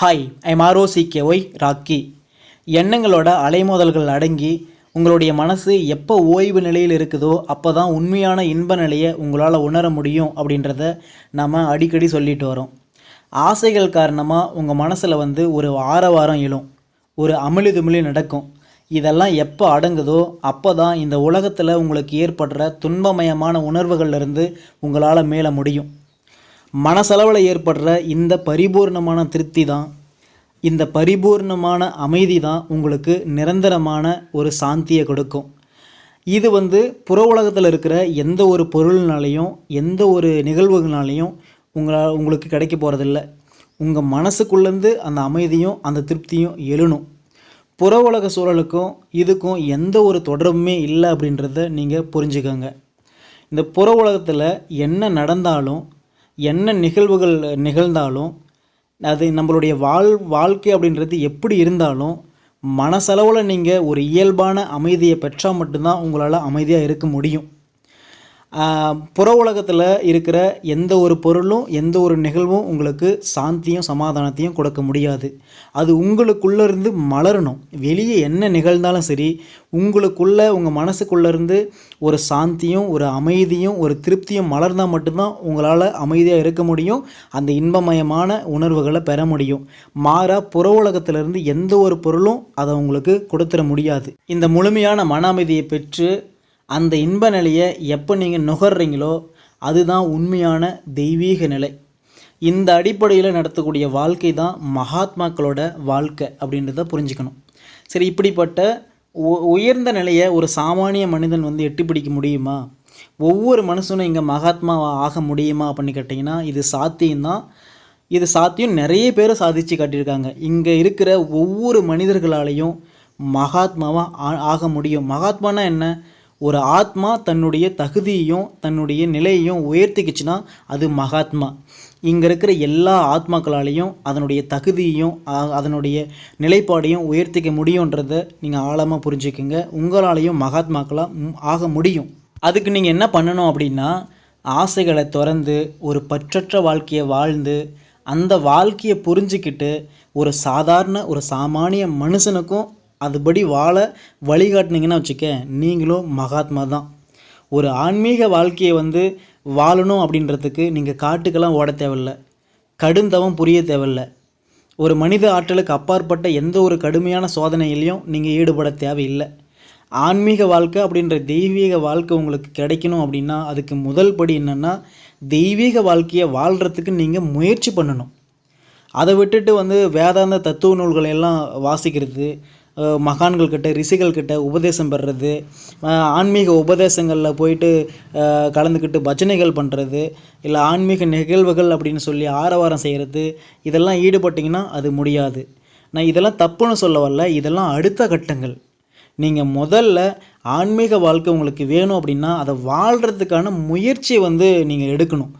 Hi I'm R O C K Y Rocky எண்ணங்களோட அலைமோதல்கள் அடங்கி உங்களுடைய மனசு எப்போ ஓய்வு நிலையில் இருக்குதோ அப்போ தான் உண்மையான இன்ப நிலையை உங்களால் உணர முடியும் அப்படின்றத நாம் அடிக்கடி சொல்லிட்டு வரோம். ஆசைகள் காரணமாக உங்கள் மனசில் வந்து ஒரு ஆரவாரம் எழும் ஒரு அமிழி துமிழி நடக்கும். இதெல்லாம் எப்போ அடங்குதோ அப்போ தான் இந்த உலகத்தில் உங்களுக்கு ஏற்படுற துன்பமயமான உணர்வுகள்லேருந்து உங்களால் மேல முடியும். மனசளவில் ஏற்படுற இந்த பரிபூர்ணமான திருப்தி தான் இந்த பரிபூர்ணமான அமைதி தான் உங்களுக்கு நிரந்தரமான ஒரு சாந்தியை கொடுக்கும். இது வந்து புற உலகத்தில் இருக்கிற எந்த ஒரு பொருள்னாலையும் எந்த ஒரு நிகழ்வுகளாலையும் உங்களால் உங்களுக்கு கிடைக்க போகிறதில்ல உங்கள் மனசுக்குள்ளேருந்து அந்த அமைதியும் அந்த திருப்தியும் எழுணும். புற உலக சூழலுக்கும் இதுக்கும் எந்த ஒரு தொடர்புமே இல்லை அப்படின்றத நீங்கள் புரிஞ்சுக்கோங்க. இந்த புற உலகத்தில் என்ன நடந்தாலும் என்ன நிகழ்வுகள் நிகழ்ந்தாலும் அது நம்மளுடைய வாழ் வாழ்க்கை அப்படின்றது எப்படி இருந்தாலும் மனசளவில் நீங்கள் ஒரு இயல்பான அமைதியை பெற்றால் மட்டும்தான் உங்களால் அமைதியாக இருக்க முடியும். புற உலகத்தில் இருக்கிற எந்த ஒரு பொருளும் எந்த ஒரு நிகழ்வும் உங்களுக்கு சாந்தியும் சமாதானத்தையும் கொடுக்க முடியாது. அது உங்களுக்குள்ளே இருந்து மலரணும். வெளியே என்ன நிகழ்ந்தாலும் சரி உங்களுக்குள்ளே உங்கள் மனசுக்குள்ளேருந்து ஒரு சாந்தியும் ஒரு அமைதியும் ஒரு திருப்தியும் மலர்ந்தால் மட்டும்தான் உங்களால் அமைதியாக இருக்க முடியும். அந்த இன்பமயமான உணர்வுகளை பெற முடியும். மாறாக புற உலகத்திலிருந்து எந்த ஒரு பொருளும் அதை உங்களுக்கு கொடுத்துட முடியாது. இந்த முழுமையான மன அமைதியை பெற்று அந்த இன்ப நிலையை எப்போ நீங்கள் நுகர்றீங்களோ அதுதான் உண்மையான தெய்வீக நிலை. இந்த அடிப்படையில் நடத்தக்கூடிய வாழ்க்கை தான் மகாத்மாக்களோட வாழ்க்கை அப்படின்றத புரிஞ்சுக்கணும். சரி இப்படிப்பட்ட உ- உயர்ந்த நிலையை ஒரு சாமானிய மனிதன் வந்து எட்டி பிடிக்க முடியுமா? ஒவ்வொரு மனுஷனும் இங்கே மகாத்மா ஆக முடியுமா அப்படின்னு கேட்டிங்கன்னா இது சாத்தியம்தான் இது சாத்தியம் நிறைய பேர் சாதிச்சு காட்டியிருக்காங்க. இங்கே இருக்கிற ஒவ்வொரு மனிதர்களாலையும் மகாத்மாவாக ஆக முடியும். மகாத்மானா என்ன? ஒரு ஆத்மா தன்னுடைய தகுதியையும் தன்னுடைய நிலையையும் உயர்த்திக்கிச்சுன்னா அது மகாத்மா. இங்கே இருக்கிற எல்லா ஆத்மாக்களாலையும் அதனுடைய தகுதியையும் அதனுடைய நிலைப்பாடையும் உயர்த்திக்க முடியுன்றதை நீங்கள் ஆழமாக புரிஞ்சுக்கோங்க. உங்களாலையும் மகாத்மாக்களாக ஆக முடியும். அதுக்கு நீங்கள் என்ன பண்ணணும் அப்படின்னா ஆசைகளை திறந்து ஒரு பற்றற்ற வாழ்க்கையை வாழ்ந்து அந்த வாழ்க்கையை புரிஞ்சுக்கிட்டு ஒரு சாதாரண ஒரு சாமானிய மனுஷனுக்கும் அதுபடி வாழ வழிகாட்டினீங்கன்னா வச்சுக்க நீங்களும் மகாத்மா தான். ஒரு ஆன்மீக வாழ்க்கையை வந்து வாழணும் அப்படின்றதுக்கு நீங்கள் காட்டுக்கெல்லாம் ஓட தேவையில்லை. கடுந்தவம் புரிய தேவையில்லை. ஒரு மனித ஆற்றலுக்கு அப்பாற்பட்ட எந்த ஒரு கடுமையான சோதனையிலையும் நீங்கள் ஈடுபட தேவையில்லை. ஆன்மீக வாழ்க்கை அப்படின்ற தெய்வீக வாழ்க்கை உங்களுக்கு கிடைக்கணும் அப்படின்னா அதுக்கு முதல் படி என்னென்னா தெய்வீக வாழ்க்கையை வாழ்கிறதுக்கு நீங்கள் முயற்சி பண்ணணும். அதை விட்டுட்டு வந்து வேதாந்த தத்துவ நூல்களை எல்லாம் வாசிக்கிறது மகான்கள்கிட்ட ரிஷிகள்கிட்ட ரிஷிகள் உபதேசம் பெறுறது ஆன்மீக உபதேசங்களில் போயிட்டு கலந்துக்கிட்டு பஜனைகள் பண்ணுறது இல்லை ஆன்மீக நிகழ்வுகள் அப்படின்னு சொல்லி ஆரவாரம் செய்கிறது இதெல்லாம் ஈடுபட்டிங்கன்னா அது முடியாது. நான் இதெல்லாம் தப்புன்னு சொல்ல வரல இதெல்லாம் அடுத்த கட்டங்கள். நீங்கள் முதல்ல ஆன்மீக வாழ்க்கை உங்களுக்கு வேணும் அப்படின்னா அதை வாழ்கிறதுக்கான முயற்சியை வந்து நீங்கள் எடுக்கணும்.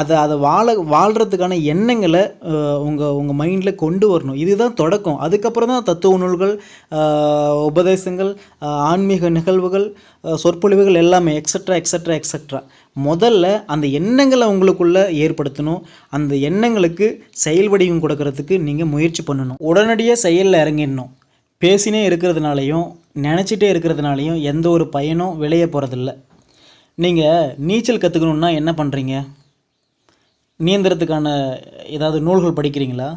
அதை அதை வாழ வாழ்கிறதுக்கான எண்ணங்களை உங்கள் உங்கள் மைண்டில் கொண்டு வரணும். இதுதான் தொடக்கம். அதுக்கப்புறம் தான் தத்துவ நூல்கள் உபதேசங்கள் ஆன்மீக நிகழ்வுகள் சொற்பொழிவுகள் எல்லாமே எக்ஸட்ரா எக்ஸட்ரா எக்ஸட்ரா முதல்ல அந்த எண்ணங்களை உங்களுக்குள்ளே ஏற்படுத்தணும். அந்த எண்ணங்களுக்கு செயல் வடிவம் கொடுக்கறதுக்கு நீங்கள் முயற்சி பண்ணணும். உடனடியாக செயலில் இறங்கிடணும். பேசினே இருக்கிறதுனாலையும் நினச்சிட்டே இருக்கிறதுனாலையும் எந்த ஒரு பயனும் விளைய போகிறதில்ல நீங்கள் நீச்சல் கற்றுக்கணுன்னா என்ன பண்ணுறீங்க நீந்துறதுக்கான ஏதாவது நூல்கள் படிக்கிறீங்களா?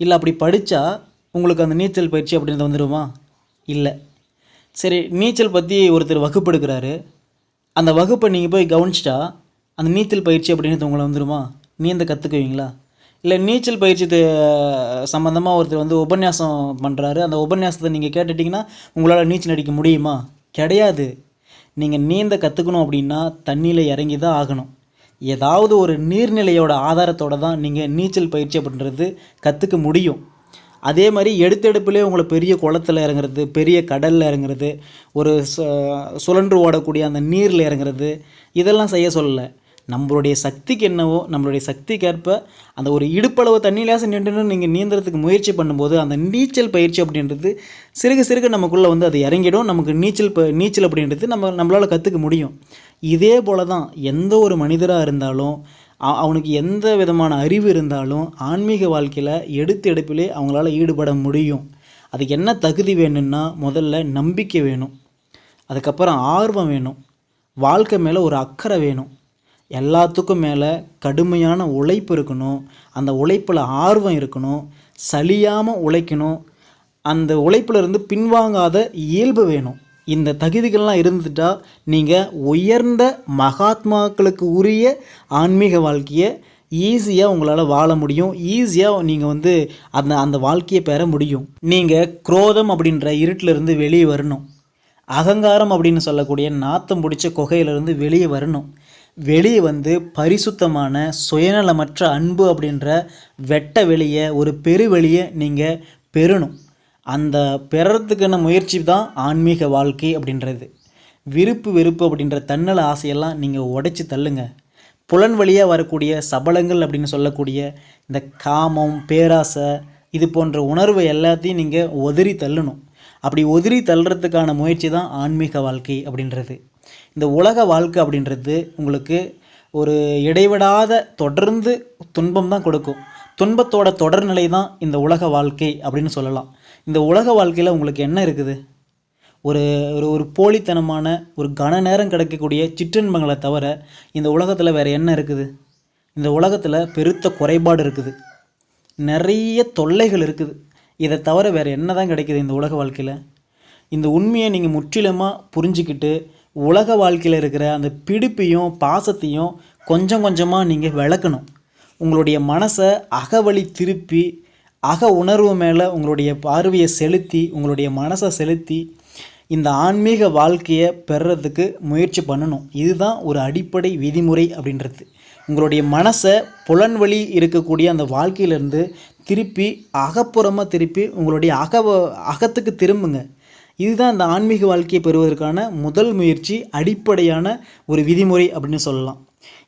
இல்லை அப்படி படித்தா உங்களுக்கு அந்த நீச்சல் பயிற்சி அப்படின்றது வந்துடுமா இல்லை. சரி நீச்சல் பற்றி ஒருத்தர் வகுப்பு எடுக்கிறாரு அந்த வகுப்பை நீங்கள் போய் கவனிச்சிட்டா அந்த நீச்சல் பயிற்சி அப்படின்றது உங்களை வந்துடுமா நீந்த கற்றுக்குவீங்களா இல்லை நீச்சல் பயிற்சி சம்மந்தமாக ஒருத்தர் வந்து உபன்யாசம் பண்ணுறாரு அந்த உபன்யாசத்தை நீங்கள் கேட்டுட்டிங்கன்னா உங்களால் நீச்சல் அடிக்க முடியுமா? கிடையாது. நீங்கள் நீந்த கற்றுக்கணும் அப்படின்னா தண்ணியில் இறங்கி தான் ஆகணும். ஏதாவது ஒரு நீர்நிலையோட ஆதாரத்தோட தான் நீங்கள் நீச்சல் பயிற்சி அப்படின்றது கற்றுக்க முடியும். அதே மாதிரி எடுத்தெடுப்பிலே உங்களை பெரிய குளத்துல இறங்குறது பெரிய கடலில் இறங்குறது ஒரு சு- சுழன்று ஓடக்கூடிய அந்த நீரில் இறங்குறது இதெல்லாம் செய்ய சொல்லலை. நம்மளுடைய சக்திக்கு என்னவோ நம்மளுடைய சக்திக்கேற்ப அந்த ஒரு இடுப்பளவு தண்ணியிலாசம் நின்று நீங்கள் நீந்துறதுக்கு முயற்சி பண்ணும்போது அந்த நீச்சல் பயிற்சி அப்படின்றது சிறுக சிறுக நமக்குள்ளே வந்து அது இறங்கிடும். நமக்கு நீச்சல் ப நீச்சல் அப்படின்றது நம்ம நம்மளால் கற்றுக்க முடியும். இதே போல தான் எந்த ஒரு மனிதராக இருந்தாலும் அவனுக்கு எந்த விதமான அறிவு இருந்தாலும் ஆன்மீக வாழ்க்கையில் எடுத்து எடுப்பிலே அவங்களால ஈடுபட முடியும். அதுக்கு என்ன தகுதி வேணும்னா முதல்ல நம்பிக்கை வேணும். அதுக்கப்புறம் ஆர்வம் வேணும். வாழ்க்கை மேலே ஒரு அக்கறை வேணும். எல்லாத்துக்கும் மேலே கடுமையான உழைப்பு இருக்கணும். அந்த உழைப்பில் ஆர்வம் இருக்கணும். சலியாமல் உழைக்கணும். அந்த உழைப்பில் இருந்து பின்வாங்காத இயல்பு வேணும். இந்த தகுதிகள்லாம் இருந்துட்டால் நீங்கள் உயர்ந்த மகாத்மாக்களுக்கு உரிய ஆன்மீக வாழ்க்கையை ஈஸியாக உங்களால் வாழ முடியும். ஈஸியாக நீங்கள் வந்து அந்த அந்த வாழ்க்கையை பெற முடியும். நீங்கள் குரோதம் அப்படின்ற இருட்டிலிருந்து வெளியே வரணும். அகங்காரம் அப்படின்னு சொல்லக்கூடிய நாத்தம் பிடிச்ச குகையிலிருந்து வெளியே வரணும். வெளியே வந்து பரிசுத்தமான சுயநலமற்ற அன்பு அப்படின்ற வெட்ட வெளியை ஒரு பெருவெளியை நீங்கள் பெறணும். அந்த பெறறதுக்கான முயற்சி தான் ஆன்மீக வாழ்க்கை அப்படின்றது. விருப்பு வெறுப்பு அப்படின்ற தன்னல ஆசையெல்லாம் நீங்கள் உடைச்சி தள்ளுங்க. புலன் வழியாக வரக்கூடிய சபலங்கள் அப்படின்னு சொல்லக்கூடிய இந்த காமம் பேராசை இது போன்ற உணர்வு எல்லாத்தையும் நீங்கள் உதறி தள்ளணும். அப்படி உதறி தள்ளுறதுக்கான முயற்சி தான் ஆன்மீக வாழ்க்கை அப்படின்றது. இந்த உலக வாழ்க்கை அப்படின்றது உங்களுக்கு ஒரு இடைவிடாத தொடர்ந்து துன்பம் தான் கொடுக்கும். துன்பத்தோட தொடர்நிலை தான் இந்த உலக வாழ்க்கை அப்படின்னு சொல்லலாம். இந்த உலக வாழ்க்கையில் உங்களுக்கு என்ன இருக்குது? ஒரு ஒரு ஒரு போலித்தனமான ஒரு கன நேரம் கிடைக்கக்கூடிய சிற்றின்பங்களை தவிர இந்த உலகத்தில் வேறு என்ன இருக்குது? இந்த உலகத்தில் பெருத்த குறைபாடு இருக்குது. நிறைய தொல்லைகள் இருக்குது. இதை தவிர வேறு என்ன தான் கிடைக்குது இந்த உலக வாழ்க்கையில்? இந்த உண்மையை நீங்கள் முற்றிலுமாக புரிஞ்சுக்கிட்டு உலக வாழ்க்கையில் இருக்கிற அந்த பிடிப்பையும் பாசத்தையும் கொஞ்சம் கொஞ்சமாக நீங்கள் விளக்கணும். உங்களுடைய மனசை அகவழி திருப்பி அக உணர்வு மேலே உங்களுடைய பார்வையை செலுத்தி உங்களுடைய மனசை செலுத்தி இந்த ஆன்மீக வாழ்க்கையை பெறுறதுக்கு முயற்சி பண்ணணும். இதுதான் ஒரு அடிப்படை விதிமுறை அப்படின்றது. உங்களுடைய மனசை புலன்வழி இருக்கக்கூடிய அந்த வாழ்க்கையிலேருந்து திருப்பி அகப்புறமாக திருப்பி உங்களுடைய அக அகத்துக்கு திரும்புங்க. இதுதான் இந்த ஆன்மீக வாழ்க்கையை பெறுவதற்கான முதல் முயற்சி அடிப்படையான ஒரு விதிமுறை அப்படின்னு சொல்லலாம்.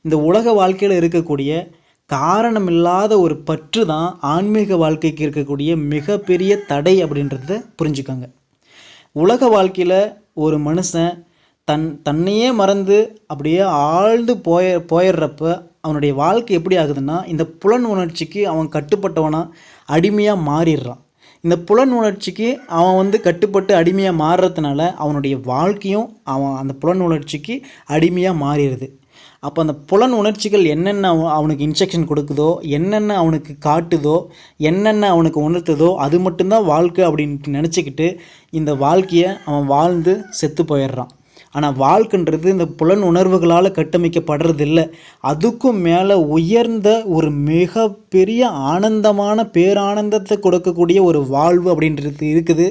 இந்த உலக வாழ்க்கையில் இருக்கக்கூடிய காரணமில்லாத ஒரு பற்று தான் ஆன்மீக வாழ்க்கைக்கு இருக்கக்கூடிய மிகப்பெரிய தடை அப்படின்றத புரிஞ்சுக்கோங்க. உலக வாழ்க்கையில் ஒரு மனுஷன் தன் தன்னையே மறந்து அப்படியே ஆழ்ந்து போய போயிடுறப்ப அவனுடைய வாழ்க்கை எப்படி ஆகுதுன்னா இந்த புலன் உணர்ச்சிக்கு அவன் கட்டுப்பட்டவனாக அடிமையாக மாறிடுறான். இந்த புலன் உணர்ச்சிக்கு அவன் வந்து கட்டுப்பட்டு அடிமையாக மாறுறதுனால அவனுடைய வாழ்க்கையும் அவன் அந்த புலன் உணர்ச்சிக்கு அடிமையாக மாறிடுது. அப்போ அந்த புலன் உணர்ச்சிகள் என்னென்ன அவனுக்கு இன்ஸ்ட்ரக்ஷன் கொடுக்குதோ என்னென்ன அவனுக்கு காட்டுதோ என்னென்ன அவனுக்கு உணர்த்துதோ அது மட்டும்தான் வாழ்க்கை அப்படின்ட்டு நினச்சிக்கிட்டு இந்த வாழ்க்கையை அவன் வாழ்ந்து செத்து போயிடுறான். ஆனால் வாழ்க்கைன்றது இந்த புலன் உணர்வுகளால் கட்டமைக்கப்படுறதில்ல. அதுக்கும் மேலே உயர்ந்த ஒரு மிக மிகப்பெரிய ஆனந்தமான பேரானந்தத்தை கொடுக்கக்கூடிய ஒரு வாழ்வு அப்படின்றது இருக்குது.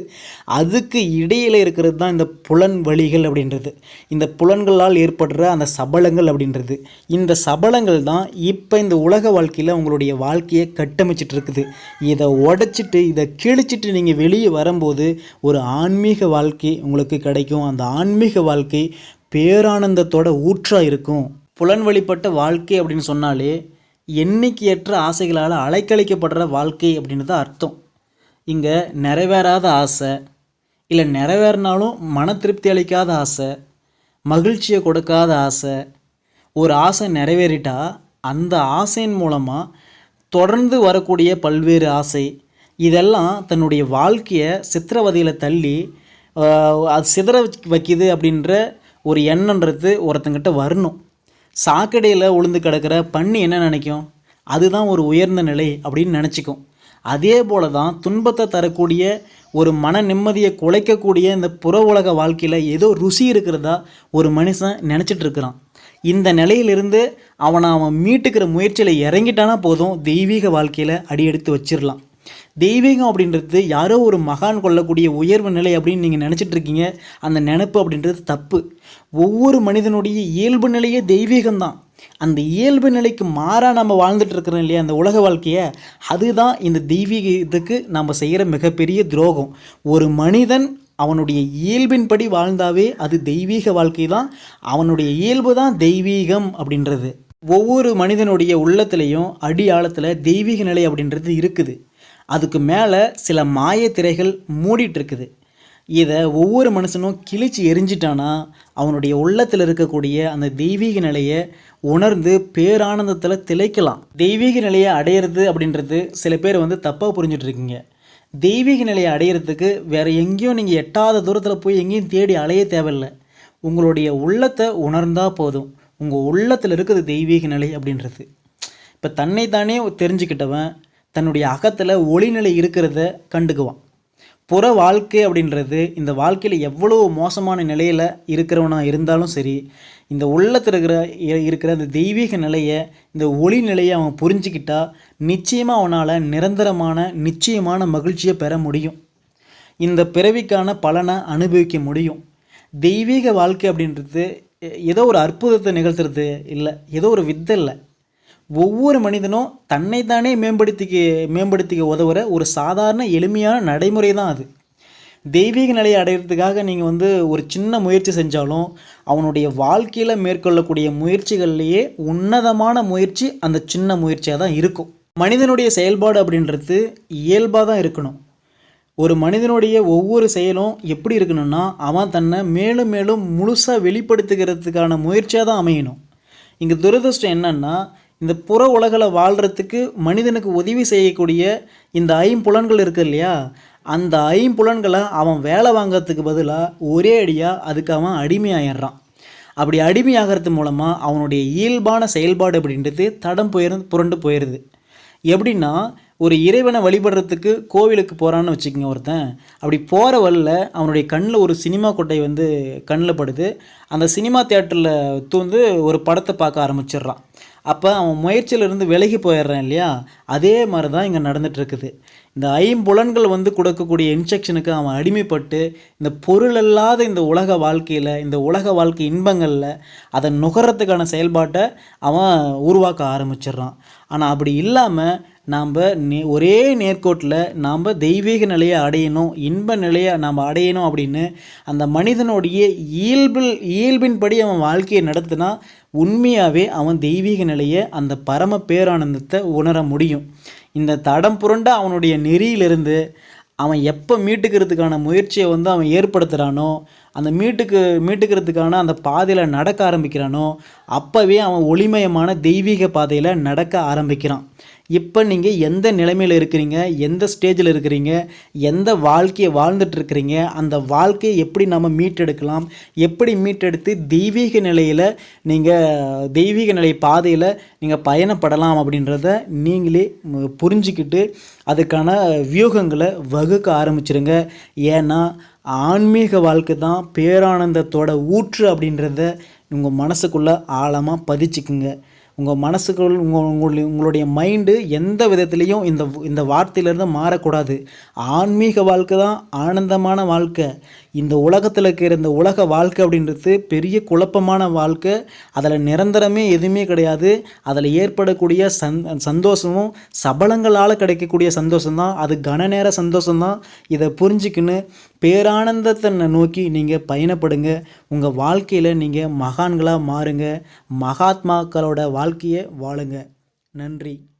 அதுக்கு இடையில் இருக்கிறது தான் இந்த புலன் வழிகள் அப்படின்றது. இந்த புலன்களால் ஏற்படுற அந்த சபலங்கள் அப்படின்றது. இந்த சபலங்கள் தான் இப்போ இந்த உலக வாழ்க்கையில் உங்களுடைய வாழ்க்கையை கட்டமைச்சிட்டு இருக்குது. இதை உடைச்சிட்டு இதை கிழிச்சிட்டு நீங்கள் வெளியே வரும்போது ஒரு ஆன்மீக வாழ்க்கை உங்களுக்கு கிடைக்கும். அந்த ஆன்மீக வாழ்க்கை பேரானந்தத்தோட ஊற்றாக இருக்கும். புலன் வழிபட்ட வாழ்க்கை அப்படின்னு சொன்னாலே எண்ணிக்கையற்ற ஆசைகளால் அலைக்கழிக்கப்படுற வாழ்க்கை அப்படின்னு தான் அர்த்தம். இங்கே நிறைவேறாத ஆசை இல்லை நிறைவேறினாலும் மன திருப்தி அளிக்காத ஆசை மகிழ்ச்சியை கொடுக்காத ஆசை ஒரு ஆசை நிறைவேறிட்டா அந்த ஆசையின் மூலமாக தொடர்ந்து வரக்கூடிய பல்வேறு ஆசை இதெல்லாம் தன்னுடைய வாழ்க்கையை சித்திரவதையில் தள்ளி அது சிதற வச்- வைக்குது அப்படின்ற ஒரு எண்ணன்றது ஒருத்தங்கிட்ட வரணும். சாக்கடையில் உளுந்து கிடக்கிற பண்ணி என்ன நினைக்கும்? அதுதான் ஒரு உயர்ந்த நிலை அப்படின்னு நினச்சிக்கும். அதே போல தான் துன்பத்தை தரக்கூடிய ஒரு மன நிம்மதியை குலைக்கக்கூடிய இந்த புற உலக வாழ்க்கையில் ஏதோ ருசி இருக்கிறதா ஒரு மனுஷன் நினச்சிட்டு இருக்கிறான். இந்த நிலையிலிருந்து அவனை அவன் மீட்டுக்கிற முயற்சியில் இறங்கிட்டானா போதும் தெய்வீக வாழ்க்கையில் அடியெடுத்து வச்சிடலாம் தெய்வீகம் அப்படின்றது யாரோ ஒரு மகான் கொள்ளக்கூடிய உயர்வு நிலை அப்படின்னு நீங்கள் நினச்சிட்டு இருக்கீங்க. அந்த நினப்பு அப்படின்றது தப்பு. ஒவ்வொரு மனிதனுடைய இயல்பு நிலையே தெய்வீகம்தான் அந்த இயல்பு நிலைக்கு மாறாக நம்ம வாழ்ந்துட்டு இருக்கிறோம் இல்லையா அந்த உலக வாழ்க்கையை? அதுதான் இந்த தெய்வீக இதுக்கு நம்ம செய்கிற மிகப்பெரிய துரோகம். ஒரு மனிதன் அவனுடைய இயல்பின்படி வாழ்ந்தாவே அது தெய்வீக வாழ்க்கை தான். அவனுடைய இயல்பு தான் தெய்வீகம் அப்படின்றது. ஒவ்வொரு மனிதனுடைய உள்ளத்துலேயும் அடி ஆழத்தில் தெய்வீக நிலை அப்படின்றது இருக்குது. அதுக்கு மேலே சில மாய திரைகள் மூடிட்டுருக்குது. இதை ஒவ்வொரு மனுஷனும் கிழிச்சு எரிஞ்சிட்டானா அவனுடைய உள்ளத்தில் இருக்கக்கூடிய அந்த தெய்வீக நிலையை உணர்ந்து பேரானந்தத்தில் திளைக்கலாம். தெய்வீக நிலையை அடையிறது அப்படின்றது சில பேர் வந்து தப்பாக புரிஞ்சிட்ருக்கீங்க தெய்வீக நிலையை அடையிறதுக்கு வேறு எங்கேயும் நீங்கள் எட்டாத தூரத்தில் போய் எங்கேயும் தேடி அலைய தேவையில்லை. உங்களுடைய உள்ளத்தை உணர்ந்தா போதும். உங்கள் உள்ளத்தில் இருக்குது தெய்வீக நிலை அப்படின்றது. இப்போ தன்னைத்தானே தெரிஞ்சுக்கிட்டவன் தன்னுடைய அகத்தில் ஒளிநிலை இருக்கிறத கண்டுக்குவான். புற வாழ்க்கை அப்படின்றது இந்த வாழ்க்கையில் எவ்வளோ மோசமான நிலையில் இருக்கிறவனாக இருந்தாலும் சரி இந்த உள்ளத்தில் இருக்கிற இ- இருக்கிற அந்த தெய்வீக நிலையை இந்த ஒளி நிலையை அவன் புரிஞ்சுக்கிட்டா நிச்சயமாக அவனால் நிரந்தரமான நிச்சயமான மகிழ்ச்சியை பெற முடியும். இந்த பிறவிக்கான பலனை அனுபவிக்க முடியும். தெய்வீக வாழ்க்கை அப்படின்றது எ- ஏதோ ஒரு அற்புதத்தை நிகழ்த்துறது இல்லை ஏதோ ஒரு வித்தை இல்லை. ஒவ்வொரு மனிதனும் தன்னைத்தானே மேம்படுத்திக்க மேம்படுத்திக்க உதவுற ஒரு சாதாரண எளிமையான நடைமுறை தான் அது. தெய்வீக நிலையை அடையிறதுக்காக நீங்கள் வந்து ஒரு சின்ன முயற்சி செஞ்சாலும் அவனுடைய வாழ்க்கையில் மேற்கொள்ளக்கூடிய முயற்சிகள்லேயே உன்னதமான முயற்சி அந்த சின்ன முயற்சியாக தான் இருக்கும். மனிதனுடைய செயல்பாடு அப்படின்றது இயல்பாக தான் இருக்கணும். ஒரு மனிதனுடைய ஒவ்வொரு செயலும் எப்படி இருக்கணும்னா அவன் தன்னை மேலும் மேலும் முழுசாக வெளிப்படுத்துகிறதுக்கான முயற்சியாக தான் அமையணும். இங்கே துரதிருஷ்டம் என்னன்னா இந்த புற உலகில் வாழ்கிறதுக்கு மனிதனுக்கு உதவி செய்யக்கூடிய இந்த ஐம்புலன்கள் இருக்கு இல்லையா? அந்த ஐம்புலன்களை அவன் வேலை வாங்குறதுக்கு பதிலாக ஒரே அடியாக அதுக்கு அவன் அடிமையாயிடுறான். அப்படி அடிமையாகிறது மூலமாக அவனுடைய இயல்பான செயல்பாடு அப்படின்றது தடம் போயிரு புரண்டு போயிடுது எப்படின்னா ஒரு இறைவனை வழிபடுறதுக்கு கோவிலுக்கு போகிறான்னு வச்சுக்கோங்க ஒருத்தன். அப்படி போகிற வழியில் அவனுடைய கண்ணில் ஒரு சினிமா கொட்டை வந்து கண்ணில் படுது. அந்த சினிமா தேட்டரில் தூந்து ஒரு படத்தை பார்க்க ஆரம்பிச்சிடுறான். அப்போ அவன் முயற்சியிலிருந்து விலகி போயிடுறான் இல்லையா? அதே மாதிரி தான் இங்கே நடந்துகிட்ருக்குது இருக்குது இந்த ஐம்புலன்கள் வந்து கொடுக்கக்கூடிய இன்ஸ்ட்ரக்ஷனுக்கு அவன் அடிமைப்பட்டு இந்த பொருள் அல்லாத இந்த உலக வாழ்க்கையில் இந்த உலக வாழ்க்கை இன்பங்களில் அதை நுகர்றதுக்கான செயல்பாட்டை அவன் உருவாக்க ஆரம்பிச்சிடுறான். ஆனால் அப்படி இல்லாமல் நாம் நே ஒரே நேர்கோட்டில் நாம் தெய்வீக நிலையை அடையணும் இன்ப நிலையை நாம் அடையணும் அப்படின்னு அந்த மனிதனுடைய இயல்பில் இயல்பின்படி அவன் வாழ்க்கையை நடத்தினா உண்மையாகவே அவன் தெய்வீக நிலையை அந்த பரம பேரானந்தத்தை உணர முடியும். இந்த தடம் புரண்ட அவனுடைய நெறியிலிருந்து அவன் எப்போ மீட்டுக்கிறதுக்கான முயற்சியை வந்து அவன் ஏற்படுத்துகிறானோ அந்த மீட்டுக்கு மீட்டுக்கிறதுக்கான அந்த பாதையில் நடக்க ஆரம்பிக்கிறானோ அப்போவே அவன் ஒளிமயமான தெய்வீக பாதையில் நடக்க ஆரம்பிக்கிறான். இப்போ நீங்கள் எந்த நிலைமையில் இருக்கிறீங்க? எந்த ஸ்டேஜில் இருக்கிறீங்க? எந்த வாழ்க்கையை வாழ்ந்துட்டுருக்கிறீங்க அந்த வாழ்க்கையை எப்படி நம்ம மீட்டெடுக்கலாம்? எப்படி மீட்டெடுத்து தெய்வீக நிலையில் நீங்கள் தெய்வீக நிலை பாதையில் நீங்கள் பயணப்படலாம் அப்படின்றத நீங்களே புரிஞ்சிக்கிட்டு புரிஞ்சுக்கிட்டு அதுக்கான வியூகங்களை வகுக்க ஆரம்பிச்சிருங்க. ஏன்னா ஆன்மீக வாழ்க்கை தான் பேரானந்தத்தோட ஊற்று அப்படின்றத உங்கள் மனசுக்குள்ளே ஆழமாக பதிச்சுக்குங்க. உங்கள் மனசுக்குள் உங்கள் உங்களுடைய உங்களுடைய மைண்டு எந்த விதத்துலேயும் இந்த இந்த வார்த்தையிலேருந்து மாறக்கூடாது. ஆன்மீக வாழ்க்கை தான் ஆனந்தமான வாழ்க்கை. இந்த உலகத்தில் இருக்கிற இந்த உலக வாழ்க்கை அப்படின்றது பெரிய குழப்பமான வாழ்க்கை. அதில் நிரந்தரமே எதுவுமே கிடையாது. அதில் ஏற்படக்கூடிய சந் சந்தோஷமும் சபலங்களால் கிடைக்கக்கூடிய சந்தோஷம்தான். அது கன நேர சந்தோஷம்தான். இதை புரிஞ்சுக்கின்னு பேரானந்தத்தை நோக்கி நீங்கள் பயணப்படுங்க. உங்கள் வாழ்க்கையில் நீங்கள் மகான்களாக மாறுங்க. மகாத்மாக்களோட வாழ்க்கையை வாழுங்க. நன்றி.